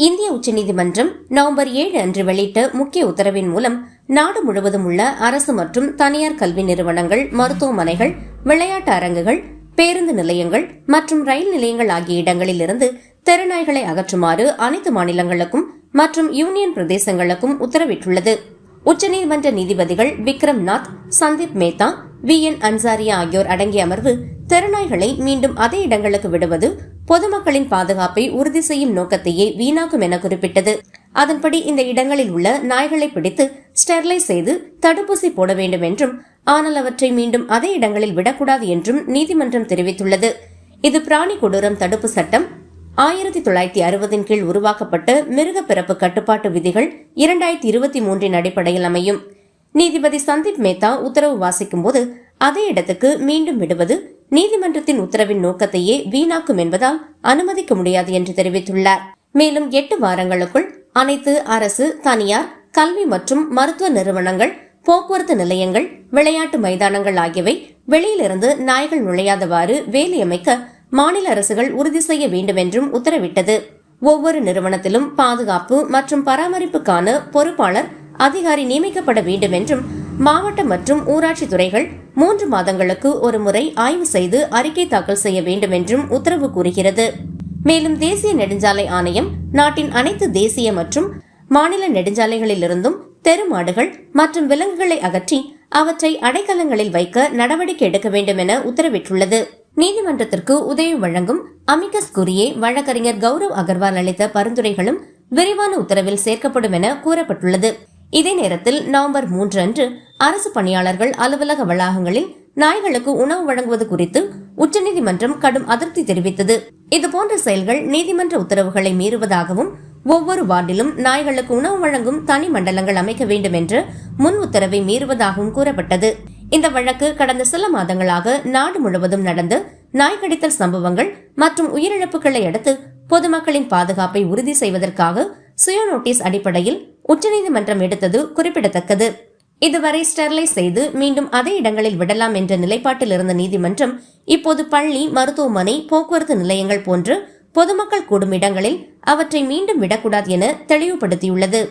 இந்திய உச்சநீதிமன்றம் நவம்பர் ஏழு அன்று வெளியிட்ட முக்கிய உத்தரவின் மூலம் நாடு முழுவதும் உள்ள அரசு மற்றும் தனியார் கல்வி நிறுவனங்கள் மருத்துவமனைகள் விளையாட்டு அரங்குகள் பேருந்து நிலையங்கள் மற்றும் ரயில் நிலையங்கள் ஆகிய இடங்களில் இருந்து தெருநாய்களை அகற்றுமாறு அனைத்து மாநிலங்களுக்கும் மற்றும் யூனியன் பிரதேசங்களுக்கும் உத்தரவிட்டுள்ளது. உச்சநீதிமன்ற நீதிபதிகள் விக்ரம் நாத் சந்தீப் மேத்தா வி என் அன்சாரியா ஆகியோர் அடங்கிய அமர்வு தெருநாய்களை மீண்டும் அதே இடங்களுக்கு விடுவது பொதுமக்களின் பாதுகாப்பை உறுதி செய்யும் நோக்கத்தையே வீணாக்கும் என குறிப்பிட்டது. அதன்படி இந்த இடங்களில் உள்ள நாய்களை பிடித்து ஸ்டெர்லைஸ் செய்து தடுப்பூசி போட வேண்டும் என்றும் ஆனால் அவற்றை மீண்டும் அதே இடங்களில் விடக்கூடாது என்றும் நீதிமன்றம் தெரிவித்துள்ளது. இது பிராணி கொடூரம் தடுப்பு சட்டம் ஆயிரத்தி தொள்ளாயிரத்தி அறுபதின் கீழ் உருவாக்கப்பட்ட மிருக பிறப்பு கட்டுப்பாட்டு விதிகள் இரண்டாயிரத்தி இருபத்தி மூன்றின் அடிப்படையில் அமையும். நீதிபதி சந்தீப் மேத்தா உத்தரவு வாசிக்கும் போது அதே இடத்துக்கு மீண்டும் விடுவது நீதிமன்றத்தின் உத்தரவின் நோக்கத்தையே வீணாக்கும் என்பதால் அனுமதிக்க முடியாது என்று தெரிவித்துள்ளார். மேலும் எட்டு வாரங்களுக்குள் அனைத்து அரசு தனியார் கல்வி மற்றும் மருத்துவ நிறுவனங்கள் போக்குவரத்து நிலையங்கள் விளையாட்டு மைதானங்கள் ஆகியவை வெளியிலிருந்து நாய்கள் நுழையாதவாறு வேலையமைக்க மாநில அரசுகள் உறுதி செய்ய வேண்டும் என்றும் உத்தரவிட்டது. ஒவ்வொரு நிறுவனத்திலும் பாதுகாப்பு மற்றும் பராமரிப்புக்கான பொறுப்பாளர் அதிகாரி நியமிக்கப்பட வேண்டும் என்றும் மாவட்ட மற்றும் ஊராட்சி துறைகள் மூன்று மாதங்களுக்கு ஒரு முறை ஆய்வு செய்து அறிக்கை தாக்கல் செய்ய வேண்டும் என்றும் உத்தரவு கூறுகிறது. மேலும் தேசிய நெடுஞ்சாலை ஆணையம் நாட்டின் அனைத்து தேசிய மற்றும் மாநில நெடுஞ்சாலைகளிலிருந்தும் தெருமாடுகள் மற்றும் விலங்குகளை அகற்றி அவற்றை அடைக்கலங்களில் வைக்க நடவடிக்கை எடுக்க வேண்டும் என உத்தரவிட்டுள்ளது. நீதிமன்றத்திற்கு உதவி வழங்கும் அமிகஸ் குரியே வழக்கறிஞர் கௌரவ் அகர்வால் அளித்த பரிந்துரைகளும் விரிவான உத்தரவில் சேர்க்கப்படும் என கூறப்பட்டுள்ளது. இதே நேரத்தில் நவம்பர் மூன்று அன்று அரசு பணியாளர்கள் அலுவலக வளாகங்களில் நாய்களுக்கு உணவு வழங்குவது குறித்து உச்சநீதிமன்றம் கடும் அதிருப்தி தெரிவித்தது. இதுபோன்ற செயல்கள் நீதிமன்ற உத்தரவுகளை மீறுவதாகவும் ஒவ்வொரு வார்டிலும் நாய்களுக்கு உணவு வழங்கும் தனி மண்டலங்கள் அமைக்க வேண்டும் என்று முன் உத்தரவை மீறுவதாகவும் கூறப்பட்டது. இந்த வழக்கு கடந்த சில மாதங்களாக நாடு முழுவதும் நடந்து நாய்கடித்தல் சம்பவங்கள் மற்றும் உயிரிழப்புகளை அடுத்து பொதுமக்களின் பாதுகாப்பை உறுதி செய்வதற்காக சுய நோட்டீஸ் அடிப்படையில் உச்சநீதிமன்றம் எடுத்தது குறிப்பிடத்தக்கது. இதுவரை ஸ்டெர்லைஸ் செய்து மீண்டும் அதே இடங்களில் விடலாம் என்ற நிலைப்பாட்டில் இருந்த நீதிமன்றம் இப்போது பள்ளி மருத்துவமனை போக்குவரத்து நிலையங்கள் போன்று பொதுமக்கள் கூடும் இடங்களில் அவற்றை மீண்டும் விடக்கூடாது என தெளிவுபடுத்தியுள்ளது.